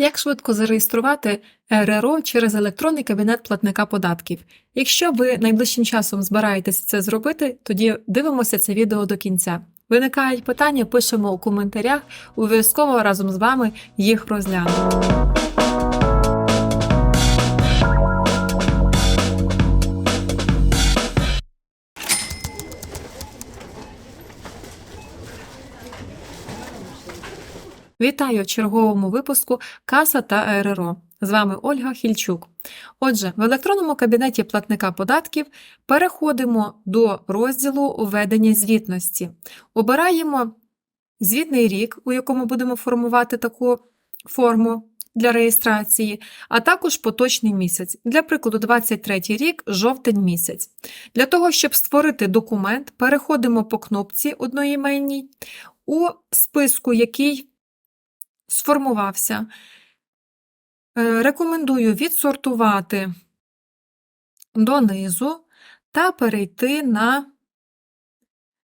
Як швидко зареєструвати РРО через електронний кабінет платника податків? Якщо ви найближчим часом збираєтесь це зробити, тоді дивимося це відео до кінця. Виникають питання, пишемо у коментарях, обов'язково разом з вами їх розглянемо. Вітаю в черговому випуску Каса та РРО. З вами Ольга Хільчук. Отже, в електронному кабінеті платника податків переходимо до розділу Введення звітності. Обираємо звітний рік, у якому будемо формувати таку форму для реєстрації, а також поточний місяць. Для прикладу, 23 рік, жовтень місяць. Для того, щоб створити документ, переходимо по кнопці одноіменній у списку, який сформувався. Е, Рекомендую відсортувати донизу та перейти на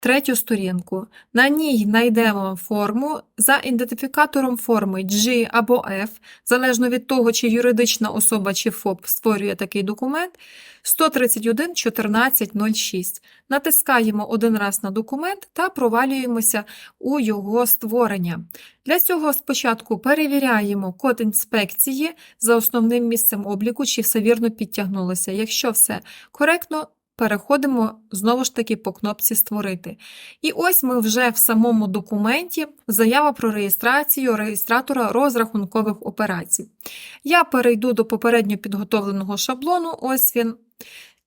третю сторінку. На ній знайдемо форму за ідентифікатором форми G або F, залежно від того, чи юридична особа чи ФОП створює такий документ, 131 14 06. Натискаємо один раз на документ та провалюємося у його створення. Для цього спочатку перевіряємо код інспекції за основним місцем обліку, чи все вірно підтягнулося. Якщо все коректно, переходимо знову ж таки по кнопці Створити. І ось ми вже в самому документі заява про реєстрацію реєстратора розрахункових операцій. Я перейду до попередньо підготовленого шаблону, ось він.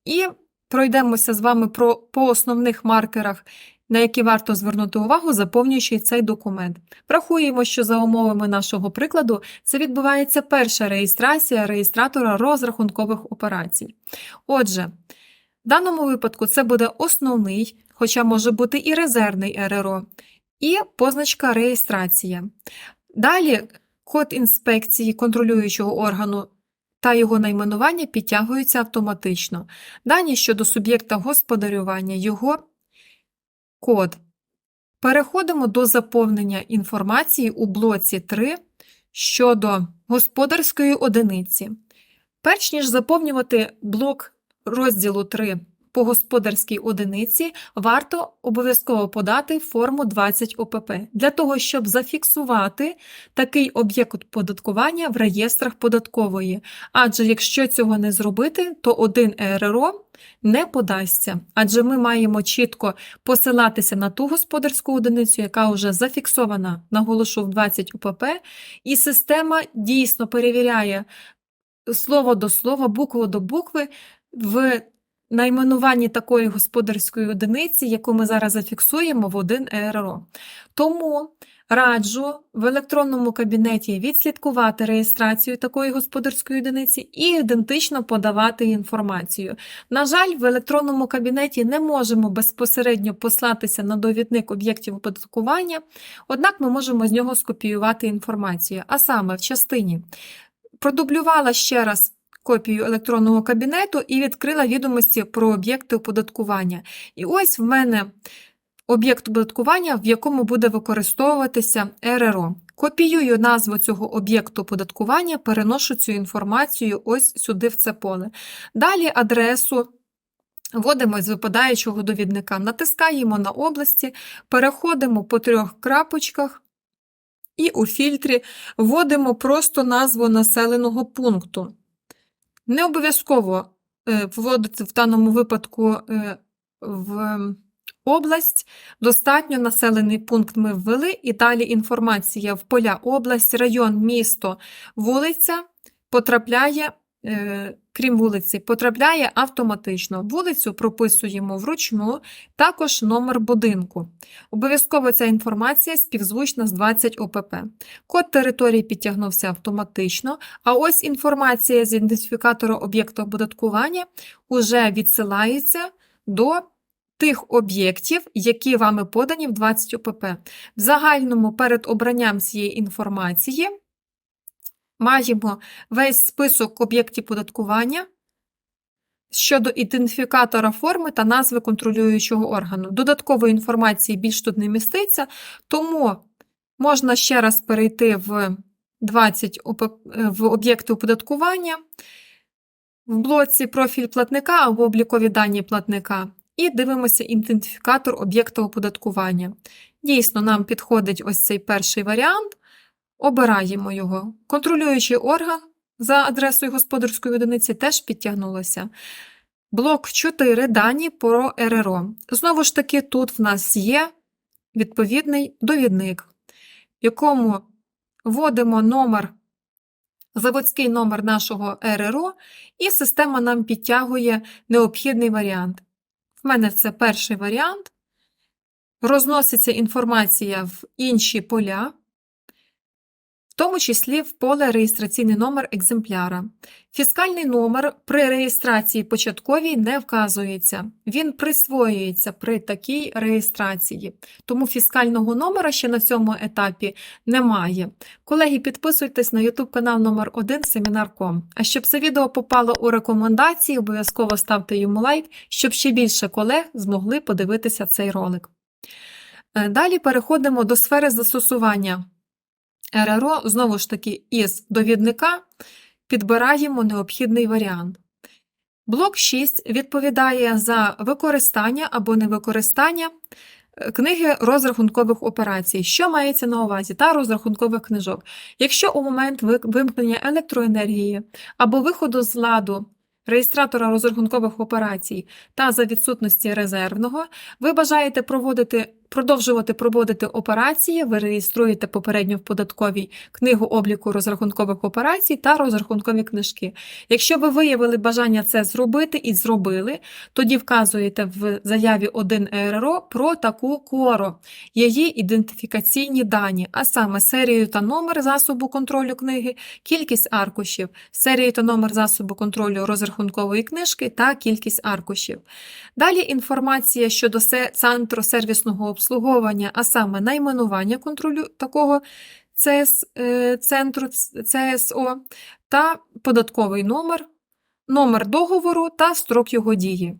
І пройдемося з вами про, по основних маркерах, на які варто звернути увагу, заповнюючи цей документ. Врахуємо, що за умовами нашого прикладу це відбувається перша реєстрація реєстратора розрахункових операцій. Отже, в даному випадку це буде основний, хоча може бути і резервний РРО, і позначка реєстрація. Далі код інспекції контролюючого органу та його найменування підтягуються автоматично. Дані щодо суб'єкта господарювання, його код. Переходимо до заповнення інформації у блоці 3 щодо господарської одиниці. Перш ніж заповнювати блок розділу 3 по господарській одиниці, варто обов'язково подати форму 20 ОПП. Для того, щоб зафіксувати такий об'єкт оподаткування в реєстрах податкової. Адже якщо цього не зробити, то один ЕРРО не подасться, адже ми маємо чітко посилатися на ту господарську одиницю, яка вже зафіксована, наголошу в 20 УПП, і система дійсно перевіряє слово до слова, букву до букви в найменуванні такої господарської одиниці, яку ми зараз зафіксуємо в один ЕРО. Тому раджу в електронному кабінеті відслідкувати реєстрацію такої господарської одиниці і ідентично подавати інформацію. На жаль, в електронному кабінеті не можемо безпосередньо послатися на довідник об'єктів оподаткування, однак ми можемо з нього скопіювати інформацію. А саме в частині продублювала ще раз копію електронного кабінету і відкрила відомості про об'єкти оподаткування. І ось в мене об'єкт оподаткування, в якому буде використовуватися РРО. Копіюю назву цього об'єкту оподаткування, переношу цю інформацію ось сюди в це поле. Далі адресу. Вводимо з випадаючого довідника, натискаємо на області, переходимо по трьох крапочках і у фільтрі вводимо просто назву населеного пункту. Не обов'язково е, вводити в даному випадку е, в область. Достатньо населений пункт ми ввели, і далі інформація в поля область, район, місто, вулиця потрапляє, крім вулиці, потрапляє автоматично. Вулицю прописуємо вручну, також номер будинку. Обов'язково ця інформація співзвучна з 20 ОПП. Код території підтягнувся автоматично, а ось інформація з ідентифікатора об'єкту оподаткування уже відсилається до тих об'єктів, які вами подані в 20 ОПП. В загальному перед обранням цієї інформації маємо весь список об'єктів податкування щодо ідентифікатора форми та назви контролюючого органу. Додаткової інформації більш тут не міститься, тому можна ще раз перейти в 20 ОП- е, в об'єкти оподаткування, в блоці профіль платника або облікові дані платника. І дивимося ідентифікатор об'єкта оподаткування. Дійсно, нам підходить ось цей перший варіант. Обираємо його. Контролюючий орган за адресою господарської одиниці теж підтягнулося. Блок 4. Дані про РРО. Знову ж таки, тут в нас є відповідний довідник, в якому вводимо номер, заводський номер нашого РРО, і система нам підтягує необхідний варіант. В мене це перший варіант. Розноситься інформація в інші поля, в тому числі в поле реєстраційний номер екземпляра. Фіскальний номер при реєстрації початковій не вказується. Він присвоюється при такій реєстрації. Тому фіскального номера ще на цьому етапі немає. Колеги, підписуйтесь на YouTube канал номер 1 Семінар.ком. А щоб це відео попало у рекомендації, обов'язково ставте йому лайк, щоб ще більше колег змогли подивитися цей ролик. Е, Далі переходимо до сфери застосування. РРО, знову ж таки, із довідника підбираємо необхідний варіант. Блок 6 відповідає за використання або невикористання е, книги розрахункових операцій, що мається на увазі, та розрахункових книжок. Якщо у момент вимкнення електроенергії або виходу з ладу реєстратора розрахункових операцій та за відсутності резервного, ви бажаєте проводити, продовжувати проводити операції, ви реєструєте попередньо в податковій книгу обліку розрахункових операцій та розрахункові книжки. Якщо ви виявили бажання це зробити і зробили, тоді вказуєте в заяві 1 РРО про таку коро, її ідентифікаційні дані, а саме серію та номер засобу контролю книги, кількість аркушів, серію та номер засобу контролю розрахункової книжки та кількість аркушів. Далі інформація щодо центру сервісного обслуговування, а саме найменування контролю такого ЦС, е, центру ЦСО та податковий номер, номер договору та строк його дії.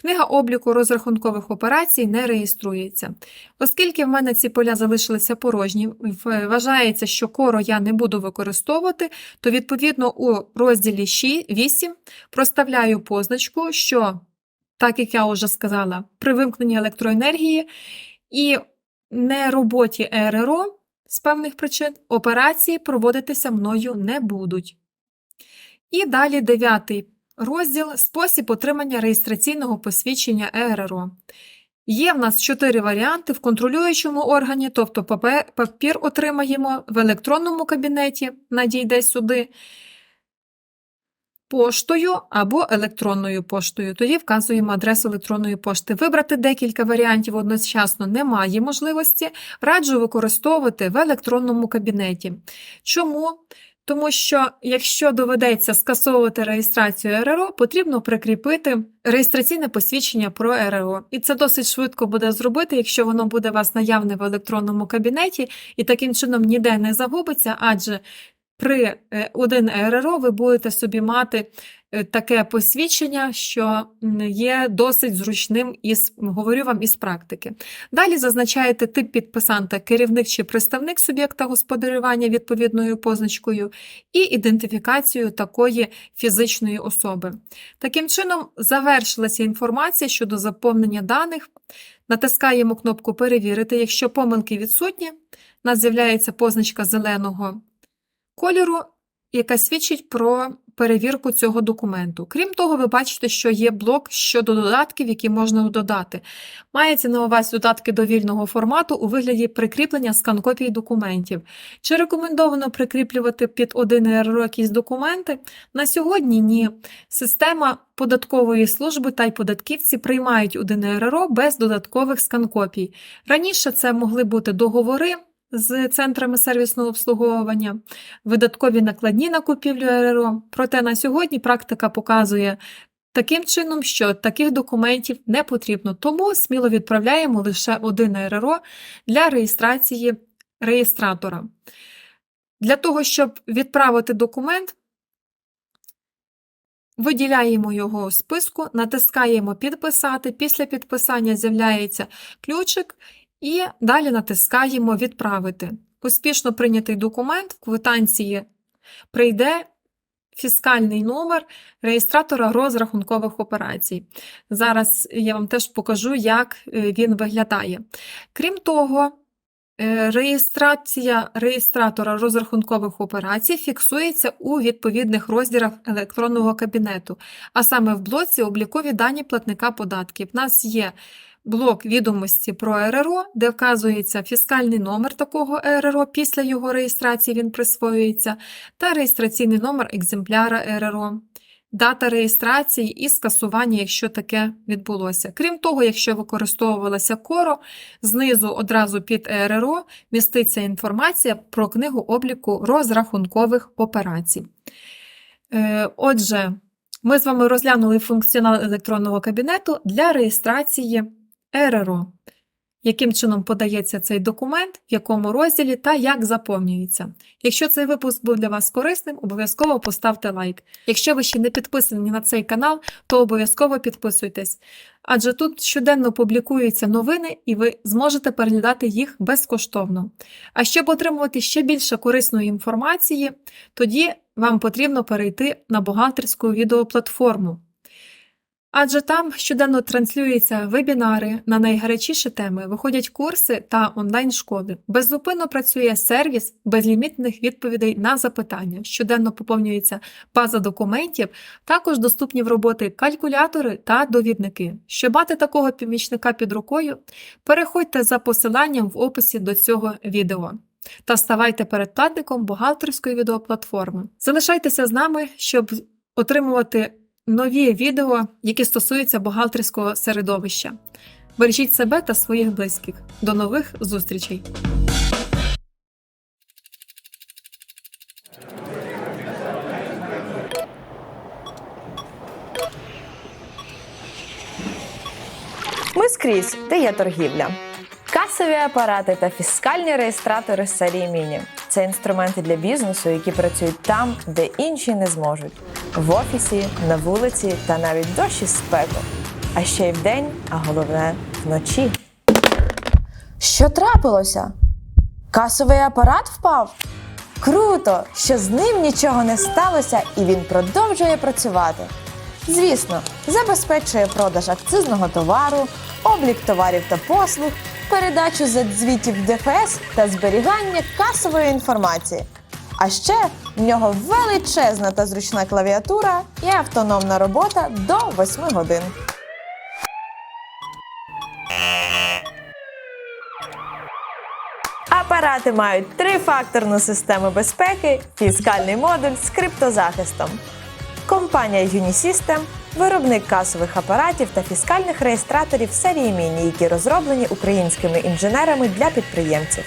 Книга обліку розрахункових операцій не реєструється. Оскільки в мене ці поля залишилися порожні, вважається, що коро я не буду використовувати, то відповідно у розділі 8 проставляю позначку, що, так як я вже сказала, при вимкненні електроенергії і нероботі РРО з певних причин операції проводитися мною не будуть. І далі дев'ятий розділ спосіб отримання реєстраційного посвідчення ЕРРО. Є в нас чотири варіанти в контролюючому органі, тобто папір отримаємо в електронному кабінеті, надійде сюди, поштою або електронною поштою. Тоді вказуємо адресу електронної пошти. Вибрати декілька варіантів одночасно немає можливості. Раджу використовувати в електронному кабінеті. Чому? Тому що якщо доведеться скасовувати реєстрацію РРО, потрібно прикріпити реєстраційне посвідчення про РРО. І це досить швидко буде зробити, якщо воно буде у вас наявне в електронному кабінеті, і таким чином ніде не загубиться, адже при е, 1 РРО ви будете собі мати е, таке посвідчення, що є досить зручним із говорю вам із практики. Далі зазначаєте тип підписанта, керівник чи представник суб'єкта господарювання відповідною позначкою і ідентифікацію такої фізичної особи. Таким чином, завершилася інформація щодо заповнення даних. Натискаємо кнопку Перевірити. Якщо помилки відсутні, у нас з'являється позначка зеленого кольору, яка свідчить про перевірку цього документу. Крім того, ви бачите, що є блок щодо додатків, які можна додати. Мається на увазі додатки до вільного формату у вигляді прикріплення скан-копій документів. Чи рекомендовано прикріплювати під один РРО якісь документи? На сьогодні ні. Система податкової служби та й податківці приймають один РРО без додаткових скан-копій. Раніше це могли бути договори з центрами сервісного обслуговування, видаткові накладні на купівлю РРО. Проте на сьогодні практика показує таким чином, що таких документів не потрібно, тому сміло відправляємо лише один РРО для реєстрації реєстратора. Для того, щоб відправити документ, виділяємо його у списку, натискаємо Підписати. Після підписання з'являється ключик, і далі натискаємо Відправити. успішно прийнятий документ в квитанції прийде фіскальний номер реєстратора розрахункових операцій. Зараз я вам теж покажу, як е, він виглядає. Крім того, е, реєстрація реєстратора розрахункових операцій фіксується у відповідних розділах електронного кабінету, а саме в блоці облікові дані платника податків. У нас є блок відомості про РРО, де вказується фіскальний номер такого РРО, після його реєстрації він присвоюється, та реєстраційний номер екземпляра РРО, дата реєстрації і скасування, якщо таке відбулося. Крім того, якщо використовувалася коро, знизу одразу під РРО міститься інформація про книгу обліку розрахункових операцій. Е, Отже, ми з вами розглянули функціонал електронного кабінету для реєстрації РРО. Яким чином подається цей документ, в якому розділі та як заповнюється. Якщо цей випуск був для вас корисним, обов'язково поставте лайк. Якщо ви ще не підписані на цей канал, то обов'язково підписуйтесь. Адже тут щоденно публікуються новини, і ви зможете переглядати їх безкоштовно. А щоб отримувати ще більше корисної інформації, тоді вам потрібно перейти на бухгалтерську відеоплатформу. Адже там щоденно транслюються вебінари на найгарячіші теми, виходять курси та онлайн-школи. Беззупинно працює сервіс безлімітних відповідей на запитання. Щоденно поповнюється база документів, також доступні в роботи калькулятори та довідники. Щоб мати такого помічника під рукою, переходьте за посиланням в описі до цього відео. Та ставайте передплатником бухгалтерської відеоплатформи. Залишайтеся з нами, щоб отримувати нові відео, які стосуються бухгалтерського середовища. Бережіть себе та своїх близьких. До нових зустрічей! Ми скрізь, де є торгівля. Касові апарати та фіскальні реєстратори з серії Міні це інструменти для бізнесу, які працюють там, де інші не зможуть: в офісі, на вулиці та навіть дощі з спеку. А ще й вдень, а головне вночі. Що трапилося? Касовий апарат впав? Круто, що з ним нічого не сталося і він продовжує працювати. Звісно, забезпечує продаж акцизного товару, облік товарів та послуг, передачу звітів ДФС та зберігання касової інформації. А ще в нього величезна та зручна клавіатура і автономна робота до 8 годин. Апарати мають трифакторну систему безпеки, фіскальний модуль з криптозахистом. Компанія Unisystem – виробник касових апаратів та фіскальних реєстраторів серії Міні, які розроблені українськими інженерами для підприємців.